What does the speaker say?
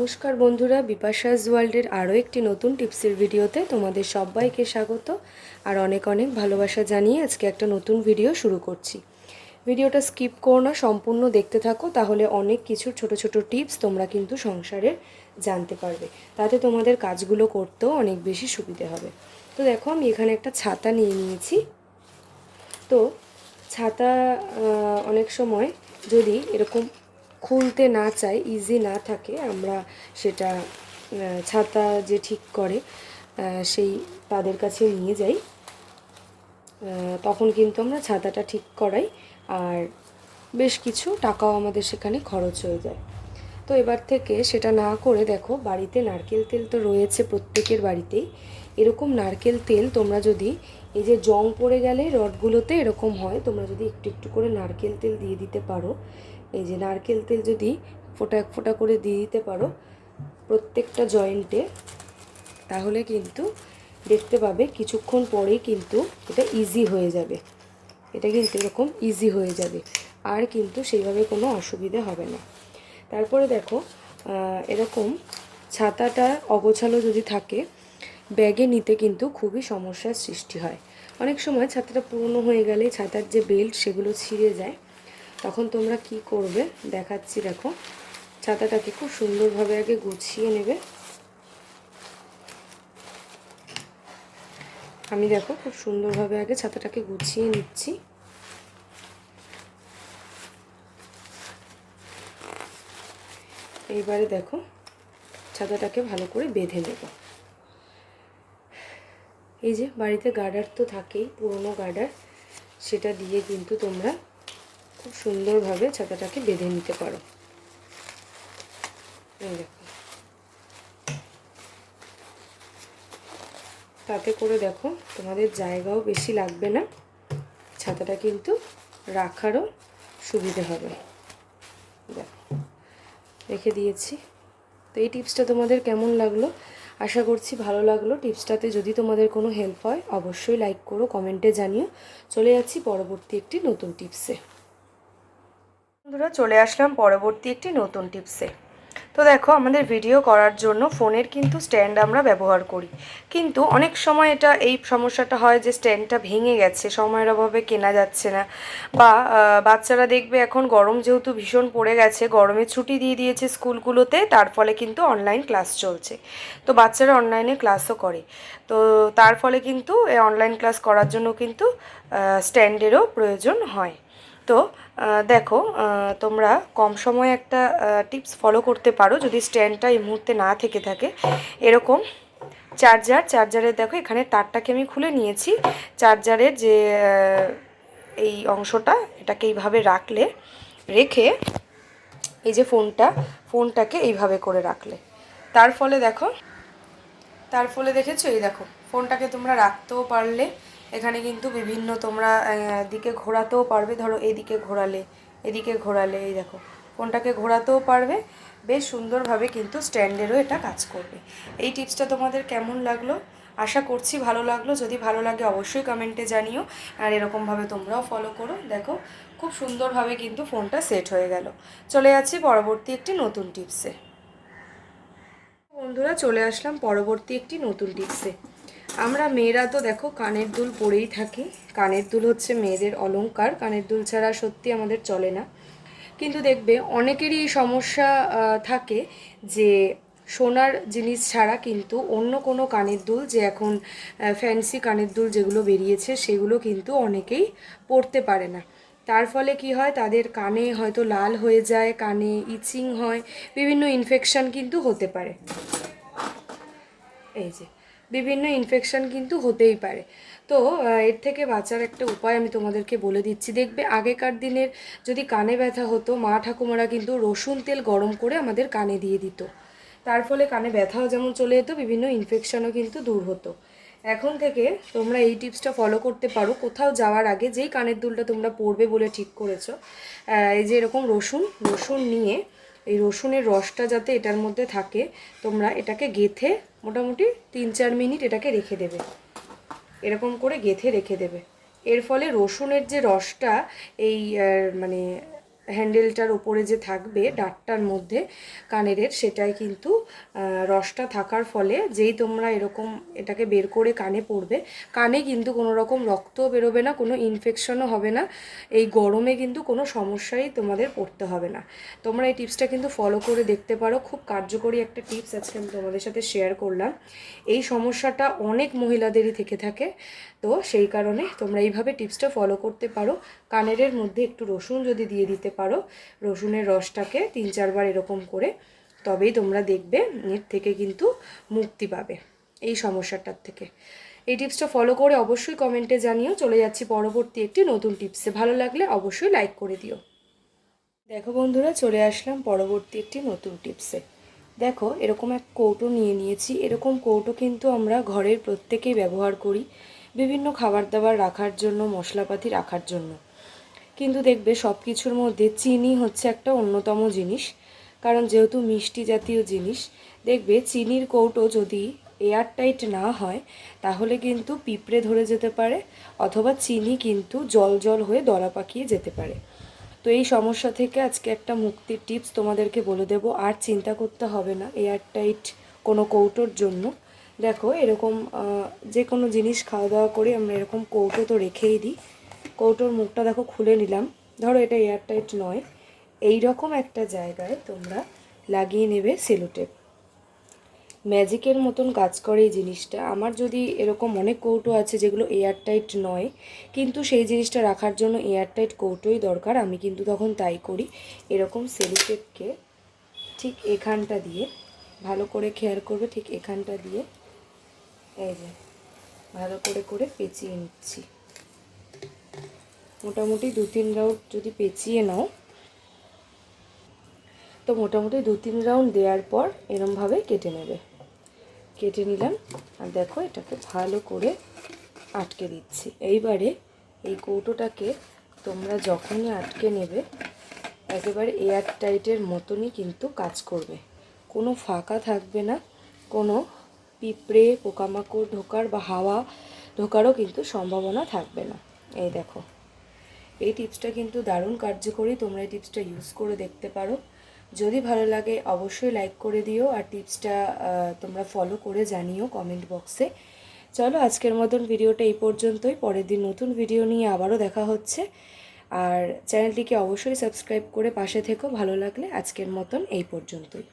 নমস্কার বন্ধুরা, বিপাশাস ওয়ার্ল্ডের আরও একটি নতুন টিপসের ভিডিওতে তোমাদের সবাইকে স্বাগত আর অনেক অনেক ভালোবাসা জানিয়ে আজকে একটা নতুন ভিডিও শুরু করছি। ভিডিওটা স্কিপ করো না, সম্পূর্ণ দেখতে থাকো, তাহলে অনেক কিছু ছোট ছোট টিপস তোমরা কিন্তু সংসারের জানতে পারবে। তাতে তোমাদের কাজগুলো করতেও অনেক বেশি সুবিধে হবে। তো দেখো, আমি এখানে একটা ছাতা নিয়ে নিয়েছি। তো ছাতা অনেক সময় যদি এরকম খুলতে না চাই ইজি না থাকে, আমরা সেটা ছাতা যে ঠিক করে সেই তাদের কাছে নিয়ে যাই। তখন কিন্তু আমরা ছাতাটা ঠিক করাই, আর বেশ কিছু টাকাও আমাদের সেখানে খরচ হয়ে যায়। তো এবার থেকে সেটা না করে দেখো, বাড়িতে নারকেল তেল তো রয়েছে প্রত্যেকের বাড়িতেই। এরকম নারকেল তেল তোমরা যদি, এই যে জং পড়ে গেলে রডগুলোতে এরকম হয়, তোমরা যদি একটু একটু করে নারকেল তেল দিয়ে দিতে পারো। এই যে নারকেল তেল যদি ফোটা এক ফোঁটা করে দিয়ে দিতে পারো প্রত্যেকটা জয়েন্টে তাহলে কিন্তু দেখতে পাবে কিছুক্ষণ পরেই কিন্তু এটা ইজি হয়ে যাবে। এটা কিন্তু এরকম ইজি হয়ে যাবে। আর কিন্তু সেইভাবে কোনো অসুবিধে হবে না। তারপরে দেখো এরকম ছাতাটা অগোছালো যদি থাকে, ব্যাগে নিতে কিন্তু খুবই সমস্যার সৃষ্টি হয়। অনেক সময় ছাতাটা পুরনো হয়ে গেলে ছাতার যে বেল্ট সেগুলো ছিঁড়ে যায়। তখন তোমরা কি করবে? দেখাচ্ছি, দেখো। ছাতাটাকে খুব সুন্দরভাবে আগে গুছিয়ে নেবে। আমি দেখো, খুব সুন্দরভাবে আগে ছাতাটাকে গুছিয়ে নিচ্ছি। এইবারে দেখো, ছাতাটাকে ভালো করে বেঁধে নেব। এই যে, বাড়িতে গার্ডার তো থাকেই, পুরনো গার্ডার, সেটা দিয়ে কিন্তু তোমরা খুব সুন্দরভাবে ছাতাটাকে বেঁধে নিতে পারো। দেখো। তাতে করে দেখো, তোমাদের জায়গাও বেশি লাগবে না। ছাতাটা কিন্তু রাখারও সুবিধে হবে। দেখো, রেখে দিয়েছি। তো এই টিপসটা তোমাদের কেমন লাগল? আশা করছি ভালো লাগল। টিপসটাতে যদি তোমাদের কোনো হেল্প হয়, অবশ্যই লাইক করো, কমেন্টে জানিও। চলে যাচ্ছি পরবর্তী একটি নতুন টিপসে। বন্ধুরা, চলে আসলাম পরবর্তী একটি নতুন টিপসে। তো দেখো, আমাদের ভিডিও করার জন্য ফোনের কিন্তু স্ট্যান্ড আমরা ব্যবহার করি। কিন্তু অনেক সময় এটা, এই সমস্যাটা হয় যে স্ট্যান্ডটা ভেঙে গেছে, সময়ের অভাবে কেনা যাচ্ছে না। বা বাচ্চারা দেখবে এখন গরম যেহেতু ভীষণ পড়ে গেছে, গরমে ছুটি দিয়ে দিয়েছে স্কুলগুলোতে, তার ফলে কিন্তু অনলাইন ক্লাস চলছে। তো বাচ্চারা অনলাইনে ক্লাসও করে। তো তার ফলে কিন্তু অনলাইন ক্লাস করার জন্য কিন্তু স্ট্যান্ডেরও প্রয়োজন হয়। তো দেখো তোমরা কম সময়ে একটা টিপস ফলো করতে পারো যদি স্ট্যান্ডটা এই মুহূর্তে না থেকে থাকে। এরকম চার্জার চার্জারের দেখো এখানে তারটাকে আমি খুলে নিয়েছি। চার্জারের যে এই অংশটা, এটাকে এইভাবে রাখলে, রেখে এই যে ফোনটা, ফোনটাকে এইভাবে করে রাখলে। তার ফলে দেখো, তার ফলে দেখেছ? এই দেখো, ফোনটাকে তোমরা রাখতেও পারলে। এখানে কিন্তু বিভিন্ন তোমরা দিকে ঘোরাতেও পারবে। ধরো এদিকে ঘোরালে এদিকে ঘোরালে, এই দেখো ফোনটাকে ঘোরাতেও পারবে। বেশ সুন্দরভাবে কিন্তু স্ট্যান্ডেরও এটা কাজ করবে। এই টিপসটা তোমাদের কেমন লাগল? আশা করছি ভালো লাগল। যদি ভালো লাগে অবশ্যই কমেন্টে জানিও। আর এরকমভাবে তোমরাও ফলো করো। দেখো, খুব সুন্দরভাবে কিন্তু ফোনটা সেট হয়ে গেল। চলে যাচ্ছি পরবর্তী একটি নতুন টিপসে। বন্ধুরা, চলে আসলাম পরবর্তী একটি নতুন টিপসে। আমরা মেয়েরা তো দেখো কানের দুল পরেই থাকি। কানের দুল হচ্ছে মেয়েদের অলংকার। কানের দুল ছাড়া সত্যি আমাদের চলে না। কিন্তু দেখবে অনেকেরই এই সমস্যা থাকে যে সোনার জিনিস ছাড়া কিন্তু অন্য কোনো কানের দুল যে এখন ফ্যান্সি কানের দুল যেগুলো বেরিয়েছে সেগুলো কিন্তু অনেকেই পরতে পারে না। তার ফলে কি হয়? তাদের কানে হয়তো লাল হয়ে যায়, কানে ইচিং হয়, বিভিন্ন ইনফেকশান কিন্তু হতে পারে। এই যে। বিভিন্ন ইনফেকশন কিন্তু হতেই পারে। তো এর থেকে বাঁচার একটা উপায় আমি তোমাদেরকে বলে দিচ্ছি। দেখবে আগেকার দিনের যদি কানে ব্যথা হতো, মা ঠাকুমারা কিন্তু রসুন তেল গরম করে আমাদের কানে দিয়ে দিত। তার ফলে কানে ব্যথাও যেমন চলে যেত, বিভিন্ন ইনফেকশনও কিন্তু দূর হতো। এখন থেকে তোমরা এই টিপসটা ফলো করতে পারো। কোথাও যাওয়ার আগে যেই কানের দুলটা তোমরা পরবে বলে ঠিক করেছ এই যে এরকম রসুন রসুন নিয়ে, এই রসুনের রসটা যাতে এটার মধ্যে থাকে, তোমরা এটাকে গেথে মোটামুটি তিন চার মিনিট এটাকে রেখে দেবে। এরকম করে গেথে রেখে দেবে। এর ফলে রসুনের যে রসটা, এই মানে হ্যান্ডেলটার ওপরে যে থাকবে ডাটটার মধ্যে কানেরের সেটাই কিন্তু রসটা থাকার ফলে যেই তোমরা এরকম এটাকে বের করে কানে পড়বে কানে কিন্তু কোনো রকম রক্তও বেরোবে না কোনো ইনফেকশনও হবে না এই গরমে কিন্তু কোনো সমস্যাই তোমাদের পড়তে হবে না। তোমরা এই টিপসটা কিন্তু ফলো করে দেখতে পারো খুব কার্যকরী একটা টিপস আজকে আমি তোমাদের সাথে শেয়ার করলাম। এই সমস্যাটা অনেক মহিলাদেরই থেকে থাকে তো সেই কারণে তোমরা এইভাবে টিপসটা ফলো করতে পারো। কানেরের মধ্যে একটু রসুন যদি দিয়ে দিতে পারো, রসুনের রসটাকে তিন চারবার এরকম করে, তবেই তোমরা দেখবে এর থেকে কিন্তু মুক্তি পাবে এই সমস্যাটার থেকে। এই টিপসটা ফলো করে অবশ্যই কমেন্টে জানিও। চলে যাচ্ছি পরবর্তী একটি নতুন টিপসে। ভালো লাগলে অবশ্যই লাইক করে দিও। দেখো বন্ধুরা, চলে আসলাম পরবর্তী একটি নতুন টিপসে। দেখো, এরকম এক কৌটো নিয়ে নিয়েছি। এরকম কৌটো কিন্তু আমরা ঘরের প্রত্যেকেই ব্যবহার করি। বিভিন্ন খাবার দাবার রাখার জন্য, মশলাপাতি রাখার জন্য। কিন্তু দেখবে সব কিছুর মধ্যে চিনি হচ্ছে একটা অন্যতম জিনিস। কারণ যেহেতু মিষ্টি জাতীয় জিনিস, দেখবে চিনির কৌটো যদি এয়ারটাইট না হয়, তাহলে কিন্তু পিঁপড়ে ধরে যেতে পারে অথবা চিনি কিন্তু জল জল হয়ে দলা পাকিয়ে যেতে পারে। তো এই সমস্যা থেকে আজকে একটা মুক্তির টিপস তোমাদেরকে বলে দেব, আর চিন্তা করতে হবে না এয়ারটাইট কোনো কৌটোর জন্য। দেখো এরকম যে কোনো জিনিস খাওয়া দাওয়া করে আমরা এরকম কৌটো তো রেখেই দিই। কৌটোর মুখটা দেখো খুলে নিলাম। ধরো এটা এয়ারটাইট নয়। এই রকম একটা জায়গায় তোমরা লাগিয়ে নেবে সেলোটেপ। ম্যাজিকের মতন কাজ করে এই জিনিসটা। আমার যদি এরকম অনেক কৌটো আছে যেগুলো এয়ারটাইট নয়, কিন্তু সেই জিনিসটা রাখার জন্য এয়ারটাইট কৌটোই দরকার, আমি কিন্তু তখন তাই করি। এরকম সেলোটেপকে ঠিক এখানটা দিয়ে, ভালো করে খেয়াল করবে ঠিক এখানটা দিয়ে। এই যে, ভালো করে করে পেঁচিয়ে নিচ্ছি। মোটামুটি দু তিন রাউন্ড যদি পেঁচিয়ে নাও, তো মোটামুটি দু তিন রাউন্ড দেওয়ার পর এরমভাবে কেটে নেবে। কেটে নিলাম, আর দেখো এটাকে ভালো করে আটকে দিচ্ছি। এইবারে এই কৌটোটাকে তোমরা যখনই আটকে নেবে, একেবারে এয়ার টাইটের মতনই কিন্তু কাজ করবে। কোনো ফাঁকা থাকবে না, কোনো পিঁপড়ে, পোকামাকড় ঢোকার বা হাওয়া ঢোকারও কিন্তু সম্ভাবনা থাকবে না। এই দেখো। এই টিপসটা কিন্তু দারুণ কার্যকরী। তোমরা এই টিপসটা ইউজ করে দেখতে পারো। যদি ভালো লাগে অবশ্যই লাইক করে দিও আর টিপসটা তোমরা ফলো করে জানিও কমেন্ট বক্সে চলো আজকের মতন ভিডিওটা এই পর্যন্তই। পরের দিন নতুন ভিডিও নিয়ে আবারও দেখা হচ্ছে। আর চ্যানেলটিকে অবশ্যই সাবস্ক্রাইব করে পাশে থেকো। ভালো লাগলে আজকের মতন এই পর্যন্তই।